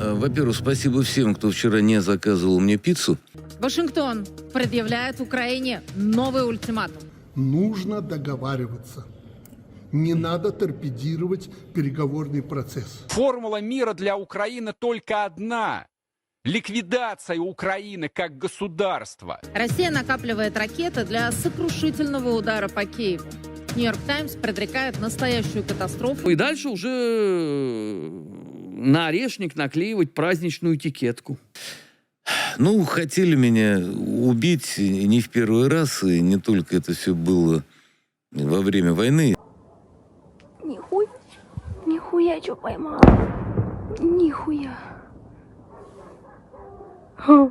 Э, Во-первых, спасибо всем, кто вчера не заказывал мне пиццу. Вашингтон предъявляет Украине новый ультиматум. Нужно договариваться. Не надо торпедировать переговорный процесс. Формула мира для Украины только одна. Ликвидация Украины как государства. Россия накапливает ракеты для сокрушительного удара по Киеву. Нью-Йорк Таймс предрекает настоящую катастрофу. И дальше уже э, на орешник наклеивать праздничную этикетку. Ну, хотели меня убить не в первый раз, и не только это все было во время войны. Нихуя, нихуя что поймал. Нихуя. Ха.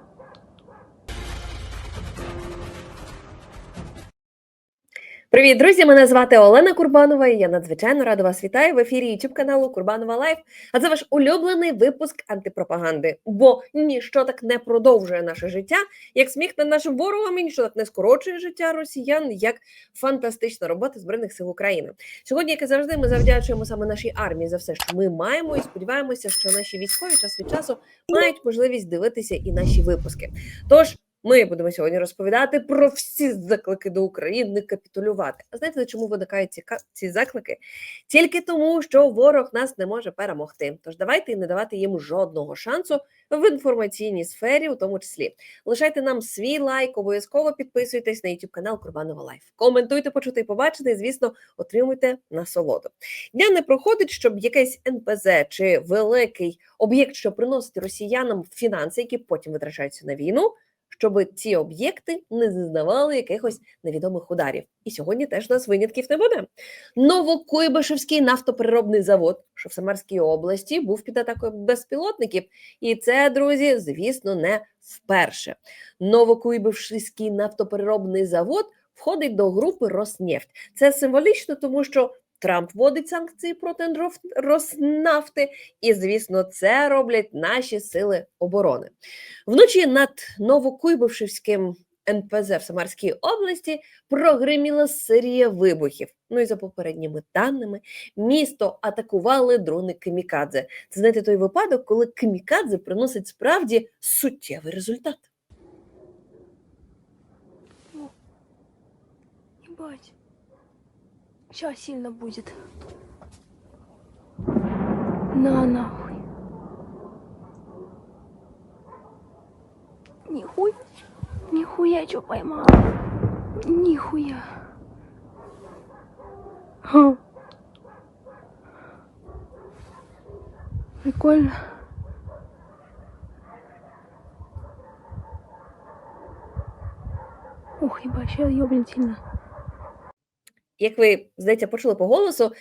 Привіт, друзі! Мене звати Олена Курбанова. і Я надзвичайно рада вас вітаю в ефірі youtube каналу Курбанова Лайф. А це ваш улюблений випуск антипропаганди. Бо ніщо так не продовжує наше життя, як сміх над нашим ворогом, і ніщо так не скорочує життя росіян, як фантастична робота збройних сил України. Сьогодні, як і завжди, ми завдячуємо саме нашій армії за все, що ми маємо, і сподіваємося, що наші військові час від часу мають можливість дивитися і наші випуски. Тож. Ми будемо сьогодні розповідати про всі заклики до України капітулювати. А знаєте, чому виникають ці, ці заклики? Тільки тому, що ворог нас не може перемогти. Тож давайте не давати йому жодного шансу в інформаційній сфері, у тому числі. Лишайте нам свій лайк, обов'язково підписуйтесь на YouTube канал Курбанова Лайф. Коментуйте, почути і побачити, і, звісно, отримуйте насолоду. Дня не проходить, щоб якийсь НПЗ чи великий об'єкт, що приносить росіянам фінанси, які потім витрачаються на війну щоб ці об'єкти не зазнавали якихось невідомих ударів. І сьогодні теж нас винятків не буде. Новокуйбишевський нафтопереробний завод, в Самарській області, був під атакою безпілотників. І це, друзі, звісно, не вперше. Новокуйбишевський нафтопереробний завод входить до групи Роснефть. Це символічно, тому що Трамп вводить санкції проти Роснафти, і, звісно, це роблять наші сили оборони. Вночі над Новокуйбишевським НПЗ в Самарській області прогриміла серія вибухів. Ну і за попередніми даними, місто атакували дрони Камікадзе. Це знаєте той випадок, коли Камікадзе приносить справді суттєвий результат. Ебать. Сейчас сильно будет. На нахуй. Нихуя, нихуя что поймал. Нихуя. Ха. Прикольно. Ух, ебать, сейчас ёбнет сильно. Як ви, здається, почули по голосу,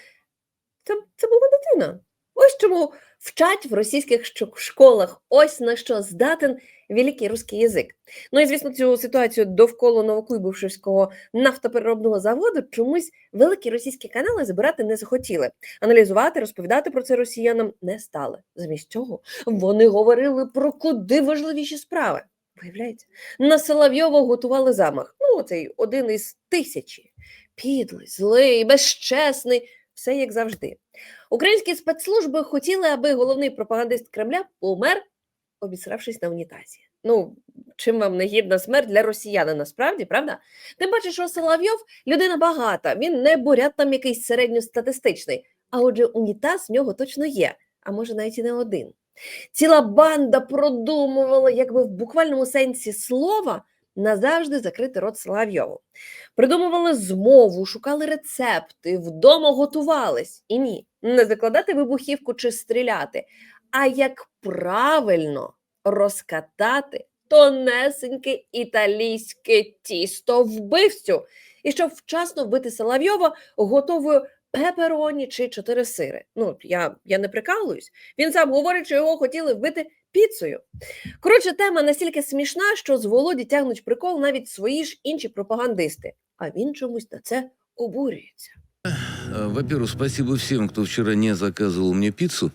це, це була дитина. Ось чому вчать в російських школах, ось на що здатен великий русський язик. Ну і звісно, цю ситуацію довкола Новокуйбишевського нафтопереробного заводу чомусь великі російські канали збирати не захотіли. Аналізувати, розповідати про це росіянам не стали. Замість цього вони говорили про куди важливіші справи. Виявляється, на Соловйова готували замах. Ну, цей один із тисячі. Підлий, злий, безчесний, все як завжди. Українські спецслужби хотіли, аби головний пропагандист Кремля помер, обісравшись на унітазі. Ну, чим вам не гідна смерть для росіяна, насправді, правда? Тим паче, що Соловйов людина багата, він не бурят там якийсь середньостатистичний. А отже, унітаз в нього точно є, а може навіть і не один. Ціла банда продумувала, якби в буквальному сенсі слова, назавжди закрити рот Соловйову. Придумували змову, шукали рецепти, вдома готувались. І ні, не закладати вибухівку чи стріляти, а як правильно розкатати тонесеньке італійське тісто вбивцю, і щоб вчасно вбити Соловйова готовою пепероні чи чотири сири. Ну, я, я не прикалуюсь. Він сам говорить, що його хотіли вбити піцею. Коротше, тема настільки смішна, що з Володі тягнуть прикол навіть свої ж інші пропагандисти, а він чомусь на це обурюється. Э, Во-первых, спасибо всем, кто вчера не заказывал мне пиццу.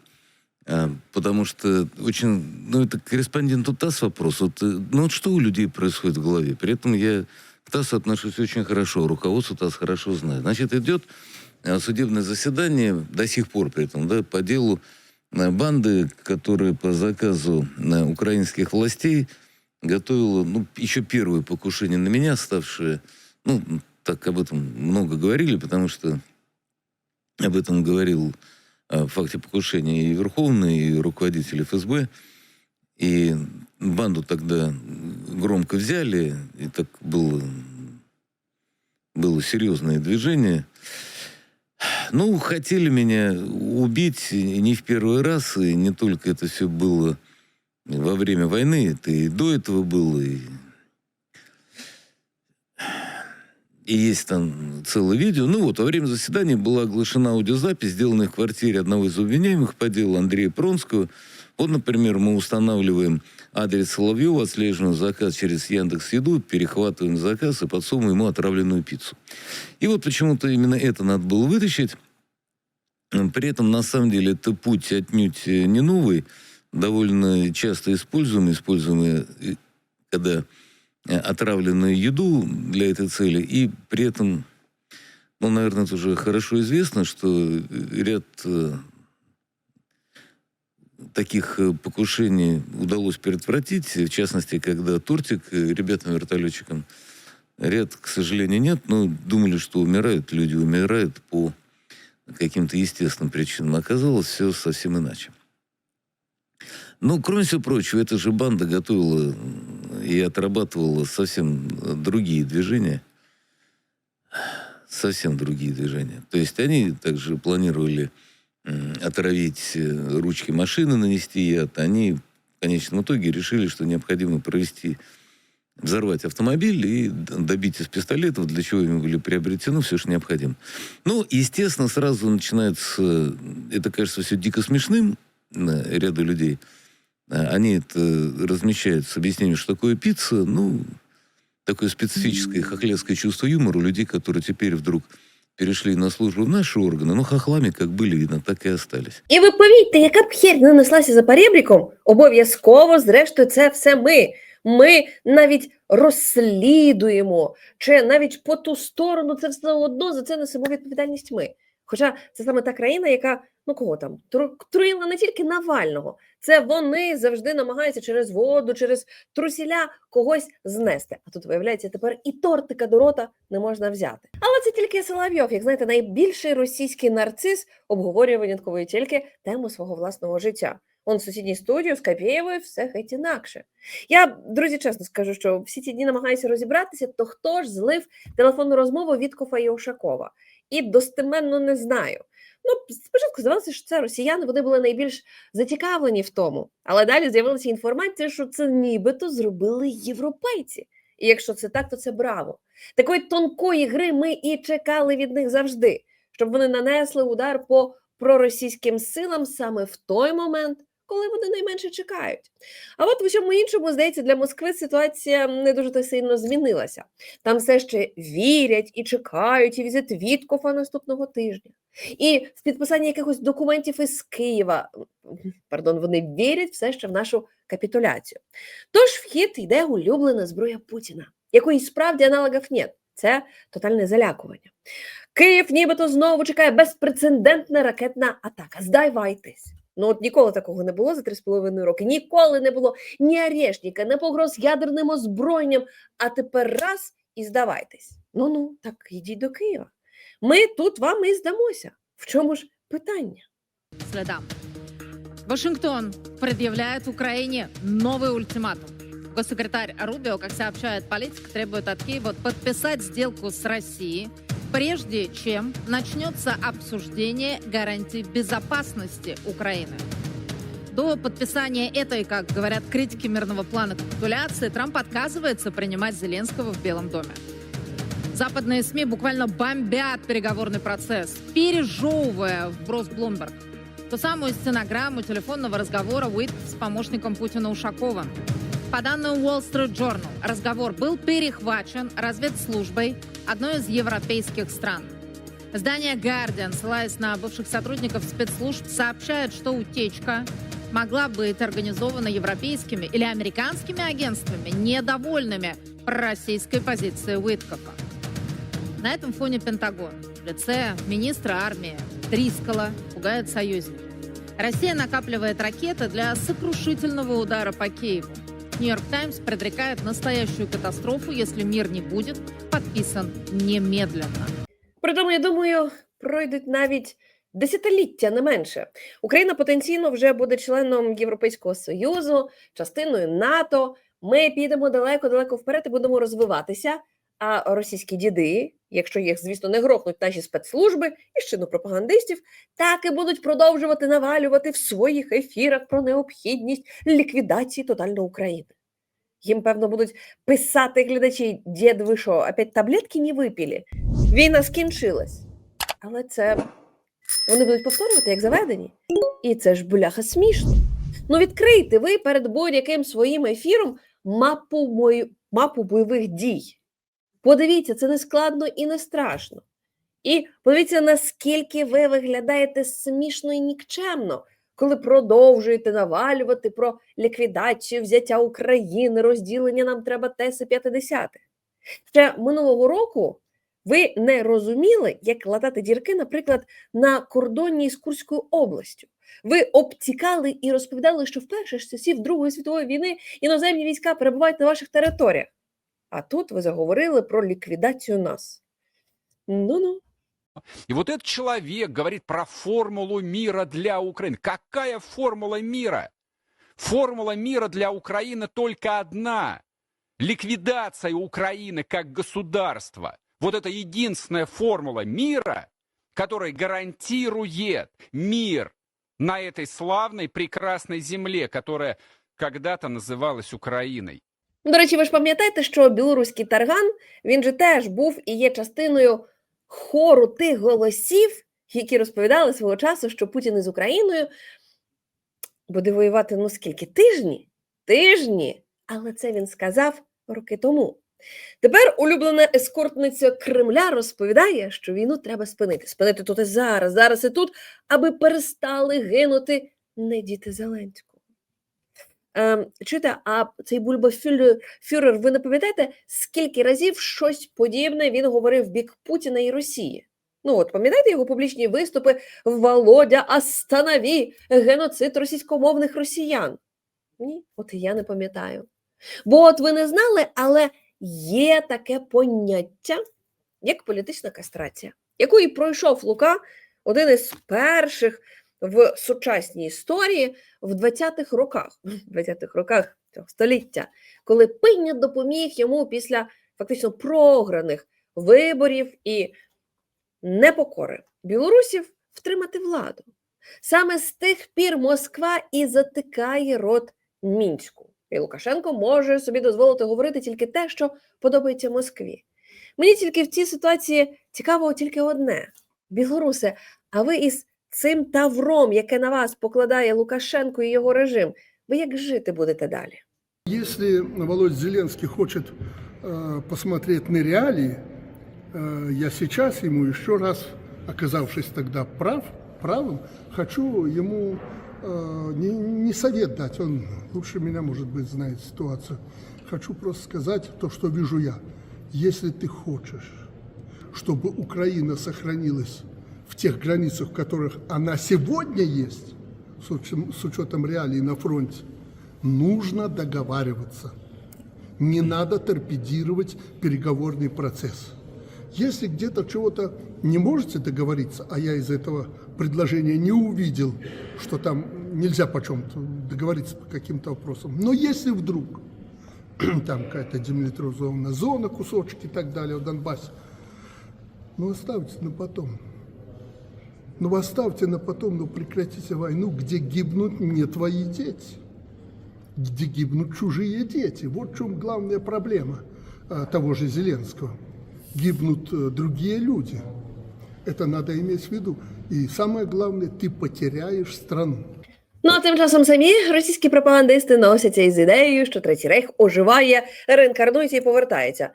а, Потому что очень, ну, это корреспонденту ТАСС вопрос. Вот, э, ну, вот что у людей происходит в голове? При этом я к ТАССу отношусь очень хорошо, руководство ТАСС хорошо знает. Значит, идет э, судебное заседание до сих пор при этом, да, по делу э, банды, которая по заказу э, украинских властей готовила, ну, еще первое покушение на меня, ставшее, ну, так об этом много говорили, потому что об этом говорил о факте покушения и Верховный, и руководитель ФСБ. И банду тогда громко взяли, и так было, было серьезное движение. Ну, хотели меня убить и не в первый раз, и не только это все было во время войны, это и до этого было, и, и есть там целое видео. Ну вот, во время заседания была оглашена аудиозапись, сделанная в квартире одного из обвиняемых по делу Андрея Пронского. Вот, например, мы устанавливаем адрес Соловьева, отслеживаем заказ через Яндекс Еду, перехватываем заказ и подсовываем ему отравленную пиццу. И вот почему-то именно это надо было вытащить. При этом, на самом деле, это путь отнюдь э, не новый, довольно часто используемый, используемый, э, когда отравленную еду для этой цели, и при этом, ну, наверное, это уже хорошо известно, что э, ряд э, таких э, покушений удалось предотвратить, в частности, когда тортик э, ребятам-вертолетчикам ряд, к сожалению, нет, но думали, что умирают, люди умирают по каким-то естественным причинам. Оказалось, все совсем иначе. Ну, кроме всего прочего, эта же банда готовила и отрабатывала совсем э, другие движения. Совсем другие движения. То есть они также планировали отравить э, ручки машины, нанести яд. Они в конечном итоге решили, что необходимо провести взорвать автомобиль и добить из пистолетов, для чего им были приобретены все, что необходимо. Ну, естественно, сразу начинается... Это кажется все дико смешным э, ряду людей. А, Они это размещают с объяснением, что такое пицца. Ну, такое специфическое хохлецкое чувство юмора у людей, которые теперь вдруг перешли на службу в наши органы, ну, хохлами, как были, видно, так и остались. І ви повірте, яка б херь не неслася за перебріком, обов'язково, зрештою, це все ми. Ми навіть розслідуємо, чи навіть по ту сторону це все одно за це несемо відповідальність ми. Хоча це саме та країна, яка ну кого там тру- труїла не тільки Навального, це вони завжди намагаються через воду, через трусіля когось знести. А тут виявляється, тепер і тортика до рота не можна взяти. Але це тільки Соловйов, як знаєте, найбільший російський нарцис обговорює винятково і тільки тему свого власного життя. Он в сусідній студії з Капєєвою все геть інакше. Я, друзі, чесно скажу, що всі ці дні намагаюся розібратися, то хто ж злив телефонну розмову Віткофа і Ошакова? І достеменно не знаю. Ну, спочатку здавалося, що це росіяни, вони були найбільш зацікавлені в тому. Але далі з'явилася інформація, що це нібито зробили європейці. І якщо це так, то це браво. Такої тонкої гри ми і чекали від них завжди, щоб вони нанесли удар по проросійським силам саме в той момент, коли вони найменше чекають. А от в усьому іншому, здається, для Москви ситуація не дуже то сильно змінилася. Там все ще вірять і чекають і візит Віткофа наступного тижня. І в підписанні якихось документів із Києва, пардон, вони вірять все ще в нашу капітуляцію. Тож в хід йде улюблена зброя Путіна, якої справді аналогів нет. Це тотальне залякування. Київ нібито знову чекає безпрецедентна ракетна атака. Здавайтесь. Ну от ніколи такого не було за 3,5 роки. Ніколи не було ні арештніка, ні погроз ядерним озброєнням. А тепер раз і здавайтесь. Ну ну, так ідіть до Києва. Ми тут вам і здамося. В чому ж питання? следам. Вашингтон предъявляет Украине новый ультиматум. Госсекретарь Рубио, как сообщает политик, требует от Киева подписать сделку с Россией, прежде чем начнется обсуждение гарантий безопасности Украины. До подписания этой, как говорят критики мирного плана капитуляции, Трамп отказывается принимать Зеленского в Белом доме. Западные СМИ буквально бомбят переговорный процесс, пережевывая вброс Блумберг. Ту самую стенограмму телефонного разговора Уит с помощником Путина Ушаковым. По данным Wall Street Journal, разговор был перехвачен разведслужбой одной из европейских стран. Издание Guardian, ссылаясь на бывших сотрудников спецслужб, сообщает, что утечка могла быть организована европейскими или американскими агентствами, недовольными пророссийской позицией Уиткофа. На этом фоне Пентагон в лице министра армии Трискала пугает союзников. Россия накапливает ракеты для сокрушительного удара по Киеву. Нью-Йорк Таймс предрекает настоящую катастрофу, если мир не будет подписан немедленно. Притому, я думаю, пройдуть навіть десятиліття не менше. Україна потенційно вже буде членом Європейського Союзу, частиною НАТО. Ми підемо далеко-далеко вперед і будемо розвиватися. А російські діди, якщо їх, звісно, не грохнуть наші спецслужби і щину пропагандистів, так і будуть продовжувати навалювати в своїх ефірах про необхідність ліквідації тотально України. Їм, певно, будуть писати глядачі, дід, ви що, опять таблетки не випили? Війна скінчилась. Але це вони будуть повторювати, як заведені. І це ж бляха смішно. Ну, відкрийте ви перед будь-яким своїм ефіром мапу, мою, мапу бойових дій. Подивіться, це не складно і не страшно. І подивіться, наскільки ви виглядаєте смішно і нікчемно, коли продовжуєте навалювати про ліквідацію, взяття України, розділення нам треба теси 50 Ще минулого року ви не розуміли, як латати дірки, наприклад, на кордоні з Курською областю. Ви обтікали і розповідали, що вперше з часів Другої світової війни іноземні війська перебувають на ваших територіях. А тут ви заговорили про ліквідацію нас. Ну-ну. И вот этот человек говорит про формулу мира для Украины. Какая формула мира? Формула мира для Украины только одна. Ликвидация Украины как государства. Вот это единственная формула мира, которая гарантирует мир на этой славной, прекрасной земле, которая когда-то называлась Украиной. До речі, ви ж пам'ятаєте, що білоруський тарган він же теж був і є частиною хору тих голосів, які розповідали свого часу, що Путін із Україною буде воювати ну скільки? Тижні? Тижні. Але це він сказав роки тому. Тепер улюблена ескортниця Кремля розповідає, що війну треба спинити. Спинити тут і зараз, зараз і тут, аби перестали гинути не діти Зеленського. Ем, чуєте, а цей Бульба Фюрер, ви не пам'ятаєте, скільки разів щось подібне він говорив в бік Путіна і Росії? Ну от пам'ятаєте його публічні виступи Володя, останові геноцид російськомовних росіян? Ні, от я не пам'ятаю. Бо от ви не знали, але є таке поняття, як політична кастрація, яку і пройшов Лука, один із перших в сучасній історії в 20-х роках, 20-х роках цього століття, коли Пиня допоміг йому після фактично програних виборів і непокори білорусів втримати владу. Саме з тих пір Москва і затикає рот Мінську. І Лукашенко може собі дозволити говорити тільки те, що подобається Москві. Мені тільки в цій ситуації цікаво тільки одне: білоруси, а ви із цим тавром, яке на вас покладає Лукашенко і його режим, ви як жити будете далі? Если Володя Зеленский хочет э, посмотреть на реалии, э, я сейчас ему еще раз, оказавшись тогда прав, правым, хочу ему э, не, не совет дать, он лучше меня, может быть, знает ситуацию. Хочу просто сказать то, что вижу я. Если ты хочешь, чтобы Украина сохранилась в тех границах, в которых она сегодня есть, с учетом, с учетом реалий на фронте, нужно договариваться. Не надо торпедировать переговорный процесс. Если где-то чего-то не можете договориться, а я из этого предложения не увидел, что там нельзя по чем-то договориться по каким-то вопросам, но если вдруг там какая-то демилитаризованная зона, кусочки и так далее в Донбассе, ну оставьте на потом. Ну оставьте на потом, но прекратите войну, где гибнут не твои дети где гибнут чужие дети. Вот в чем главная проблема а, того же Зеленского. Гибнут э, другие люди. Это надо иметь в виду. И самое главное, ты потеряешь страну. Ну а тим часом самі російські пропагандисти носяться із ідеєю, що третій рейх оживає, реінкарнується і повертається.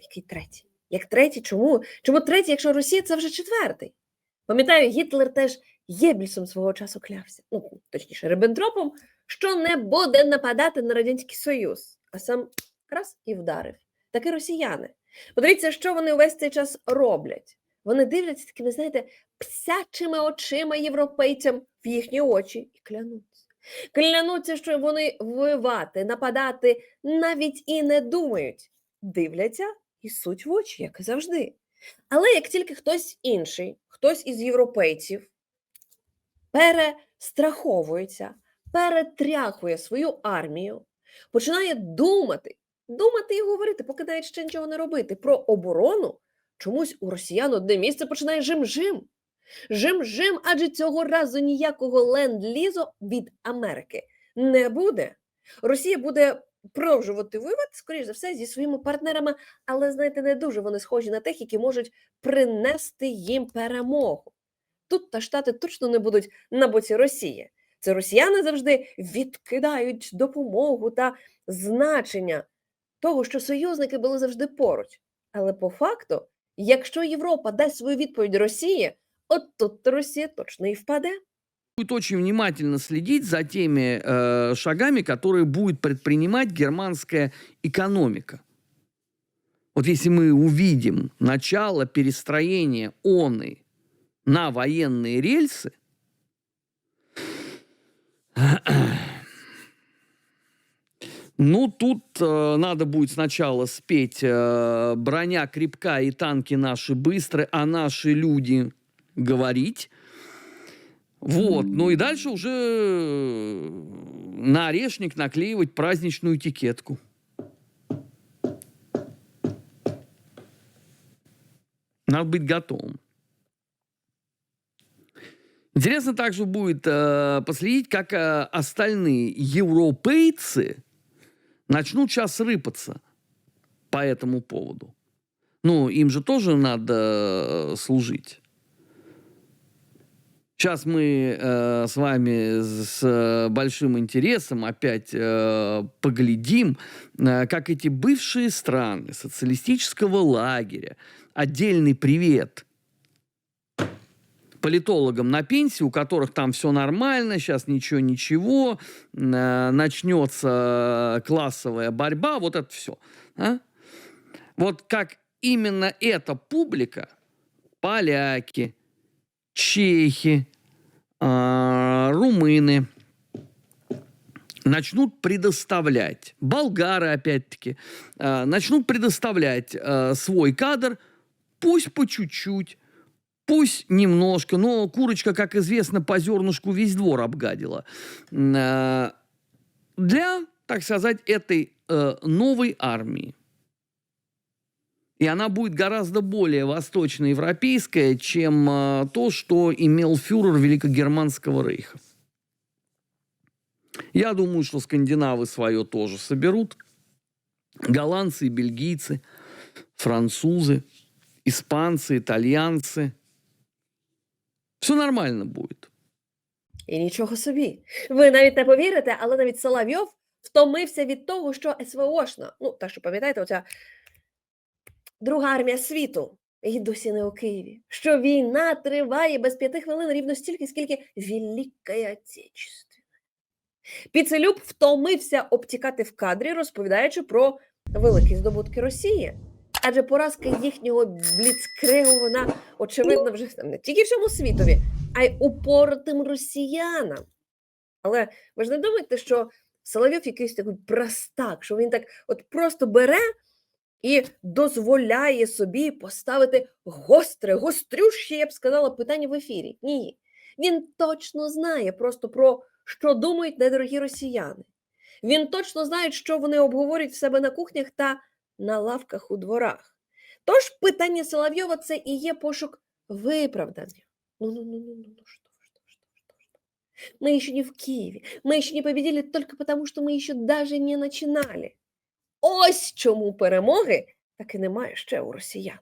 Який третій? Як третій? Чому? Чому третій, якщо Росія це вже четвертий? Пам'ятаю, Гітлер теж Єбільсом свого часу клявся, ну точніше, Риббентропом, що не буде нападати на Радянський Союз, а сам раз і вдарив. Так і росіяни. Подивіться, що вони увесь цей час роблять. Вони дивляться такими, знаєте, псячими очима європейцям в їхні очі і клянуться. Клянуться, що вони воювати, нападати навіть і не думають. Дивляться і суть в очі, як і завжди. Але як тільки хтось інший, хтось із європейців перестраховується, перетряхує свою армію, починає думати, думати і говорити, поки навіть ще нічого не робити про оборону, чомусь у росіян одне місце починає жим-жим. Жим-жим, адже цього разу ніякого ленд-лізу від Америки не буде. Росія буде продовжувати воювати, скоріш за все, зі своїми партнерами, але, знаєте, не дуже вони схожі на тих, які можуть принести їм перемогу. Тут та Штати точно не будуть на боці Росії. Це росіяни завжди відкидають допомогу та значення того, що союзники були завжди поруч. Але по факту, якщо Європа дасть свою відповідь Росії, от тут Росія точно і впаде. Будет очень внимательно следить за теми э, шагами, которые будет предпринимать германская экономика. Вот если мы увидим начало перестроения ОНы на военные рельсы, ну, тут э, надо будет сначала спеть э, «Броня крепка и танки наши быстрые, а наши люди говорить». Вот. Ну и дальше уже э, на орешник наклеивать праздничную этикетку. Надо быть готовым. Интересно также будет э, последить, как э, остальные европейцы начнут сейчас рыпаться по этому поводу. Ну, им же тоже надо э, служить. Сейчас мы э, с вами с э, большим интересом опять э, поглядим, э, как эти бывшие страны социалистического лагеря, отдельный привет политологам на пенсии, у которых там все нормально, сейчас ничего-ничего, э, начнется классовая борьба, вот это все. Вот как именно эта публика, поляки, чехи, а, румыны начнут предоставлять, болгары опять-таки, а, начнут предоставлять а, свой кадр, пусть по чуть-чуть, пусть немножко, но курочка, как известно, по зернышку весь двор обгадила. Для, так сказать, этой э, новой армии. И она будет гораздо более восточноевропейская, чем э, то, что имел фюрер Великогерманского рейха. Я думаю, что скандинавы свое тоже соберут. Голландцы и бельгийцы, французы, испанцы, итальянцы. Все нормально будет. І нічого собі. Ви навіть не повірите, але навіть Соловйов втомився від того, що СВОшна, ну, та що пам'ятаєте, оця Друга армія світу, і досі не у Києві. Що війна триває без п'яти хвилин рівно стільки, скільки Велика Отечественна. Піцелюб втомився обтікати в кадрі, розповідаючи про великі здобутки Росії. Адже поразка їхнього бліцкригу, вона, очевидно, вже не тільки всьому світові, а й упоротим росіянам. Але ви ж не думаєте, що Соловйов якийсь такий простак, що він так от просто бере і дозволяє собі поставити гостре, гострюще, я б сказала, питання в ефірі. Ні. Він точно знає просто про що думають недорогі росіяни. Він точно знає, що вони обговорюють в себе на кухнях та на лавках у дворах. Тож питання Соловйова це і є пошук виправдання. Ну, ну, ну, ну, ну, ну, что, что, что, что, что. Мы еще не в Киеве. Мы еще не победили только потому, что мы еще даже не начинали. Ось чому перемоги так і немає ще у росіян.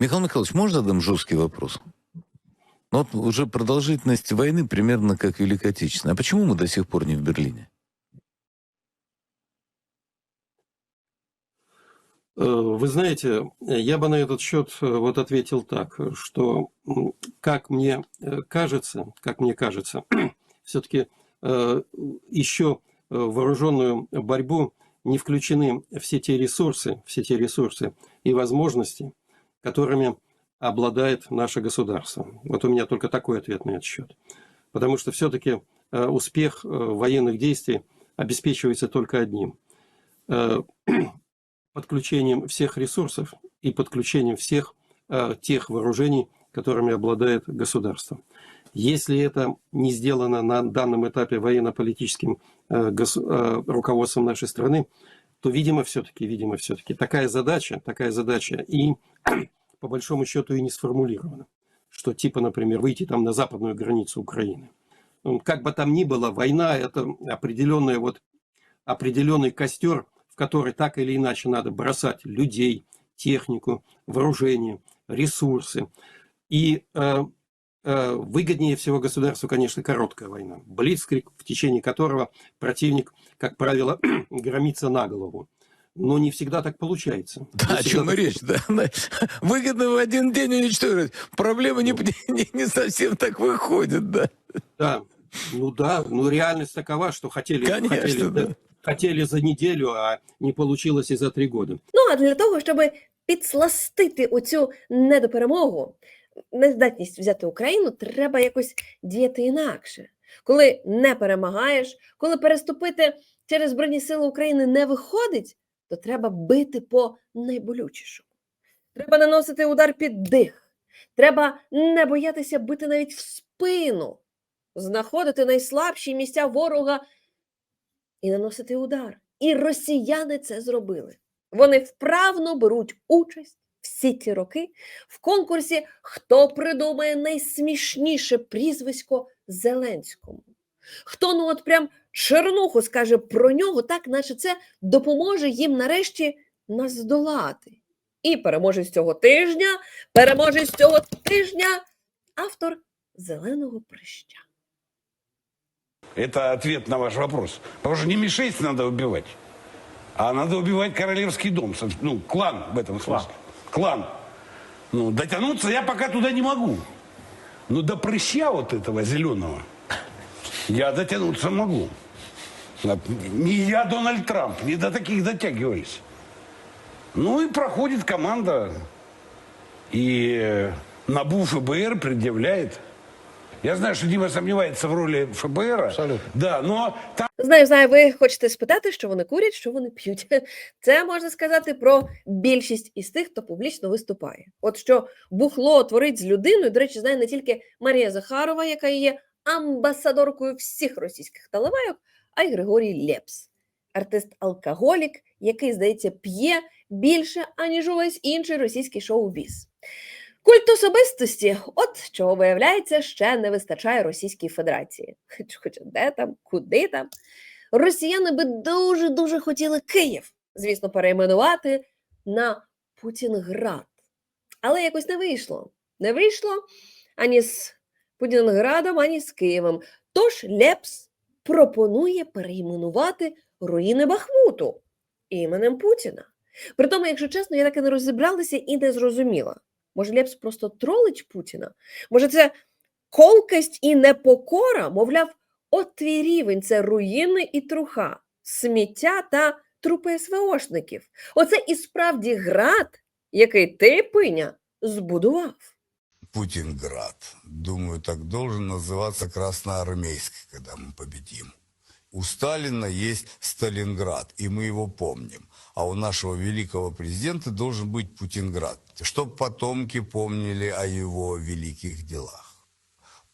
Михаил Михайлович, можно задам жесткий вопрос? Ну, Вот уже продолжительность войны примерно как Великой Отечественной. А почему мы до сих пор не в Берлине? Э, Вы знаете, я бы на этот счет э, вот ответил так, что, м, как мне э, кажется, как мне кажется, все-таки еще в вооруженную борьбу не включены все те ресурсы, все те ресурсы и возможности, которыми обладает наше государство. Вот у меня только такой ответ на этот счет. Потому что все-таки успех э, военных действий обеспечивается только одним э, подключением всех ресурсов и подключением всех э, тех вооружений, которыми обладает государство. Если это не сделано на данном этапе военно-политическим э, э, руководством нашей страны, то, видимо, все-таки, видимо, все-таки такая задача, такая задача и по большому счету и не сформулирована, что типа, например, выйти там на западную границу Украины. Ну, Как бы там ни было, война – это определенная вот определенный костер, в который так или иначе надо бросать людей, технику, вооружение, ресурсы. И э, э, выгоднее всего государству, конечно, короткая война. Блицкрик, в течение которого противник, как правило, громится на голову. Но не всегда так получается. Да, Не о всегда чем и так речь, да. Она Выгодно в один день уничтожить. Проблема не, не, не совсем так выходит, да. Да, ну да, ну реальность такова, что хотели, Конечно, хотели, да. хотели за неделю, а не получилось и за три года. Ну а для того, щоб підсластити оцю недоперемогу, нездатність взяти Україну, треба якось діяти інакше. Коли не перемагаєш, коли переступити через Збройні Сили України не виходить, то треба бити по найболючішому. Треба наносити удар під дих. Треба не боятися бити навіть в спину, знаходити найслабші місця ворога і наносити удар. І росіяни це зробили. Вони вправно беруть участь всі ці роки в конкурсі Хто придумає найсмішніше прізвисько Зеленському. Хто ну от прям чернуху скаже про нього, так наче це допоможе їм нарешті нас здолати. І переможець цього тижня, переможець цього тижня, автор зеленого прища. Это ответ на ваш вопрос. Потому что не Ми-6 надо убивать, а надо убивать королевский дом. собственно, Ну, клан в этом смысле. Клан. Ну, дотянуться я пока туда не могу. Но до прыща вот этого зеленого я дотянуться могу. А Не я Дональд Трамп, не до таких дотягиваюсь. Ну и проходит команда. И э, НАБУ ФБР предъявляет. Я знаю, что Дима сомневается в роли ФБР. Абсолютно. Да, но там Знаю, знаю, ви хочете спитати, що вони курять, що вони п'ють. Це можна сказати про більшість із тих, хто публічно виступає. От що бухло творить з людиною, до речі, знає не тільки Марія Захарова, яка є амбасадоркою всіх російських таливайок, а й Григорій Лепс, артист-алкоголік, який, здається, п'є більше, аніж увесь інший російський шоу-біз. Культ особистості, от чого виявляється, ще не вистачає Російській Федерації. Хоча де там, куди там. Росіяни би дуже дуже хотіли Київ, звісно, перейменувати на Путінград. Але якось не вийшло. Не вийшло ані з Путінградом, ані з Києвом. Тож Лепс пропонує перейменувати руїни Бахмуту іменем Путіна. Притому, якщо чесно, я так і не розібралася і не зрозуміла. Може, Лепс просто тролить Путіна? Може, це колкость і непокора? Мовляв, от твій рівень це руїни і труха, сміття та трупи СВОшників. Оце і справді град, який ти, пиня, збудував. Путинград. Думаю, так должен называться Красноармейск, когда мы победим. У Сталина есть Сталинград, и мы его помним. А у нашего великого президента должен быть Путинград, чтобы потомки помнили о его великих делах.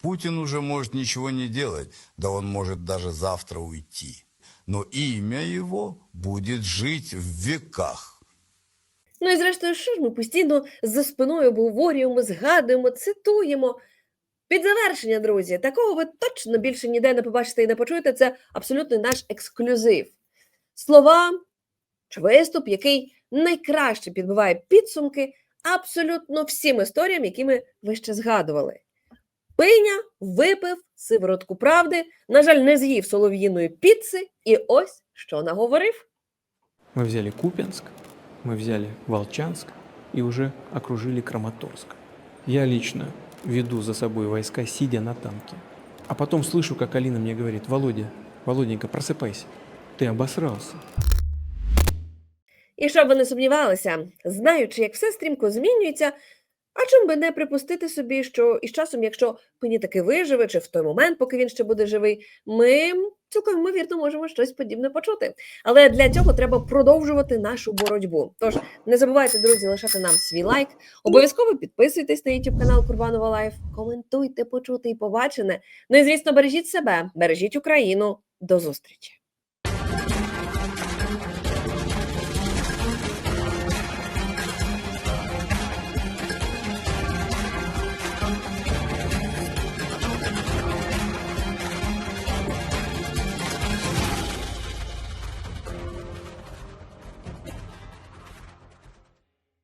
Путин уже может ничего не делать, да он может даже завтра уйти. Но имя его будет жить в веках. Ну і зрештою, що ж ми постійно за спиною обговорюємо, згадуємо, цитуємо. Під завершення, друзі, такого ви точно більше ніде не побачите і не почуєте. Це абсолютно наш ексклюзив. Слова чи виступ, який найкраще підбиває підсумки абсолютно всім історіям, які ми вище згадували. Пиня випив сиворотку правди, на жаль, не з'їв солов'їної піци, і ось що наговорив. Мы взяли Купянск, мы взяли Волчанск и уже окружили Краматорск. Я лично веду за собой войска, сидя на танке. А потом слышу, как Алина мне говорит, Володя, Володенька, просыпайся, ты обосрался. І щоб ви не сумнівалися, знаючи, як все стрімко змінюється, а чим би не припустити собі, що із часом, якщо Пені таки виживе, чи в той момент, поки він ще буде живий, ми цілком ймовірно можемо щось подібне почути. Але для цього треба продовжувати нашу боротьбу. Тож не забувайте, друзі, лишати нам свій лайк. Обов'язково підписуйтесь на YouTube канал Курбанова Лайф, коментуйте, почути і побачене. Ну і звісно, бережіть себе, бережіть Україну. До зустрічі!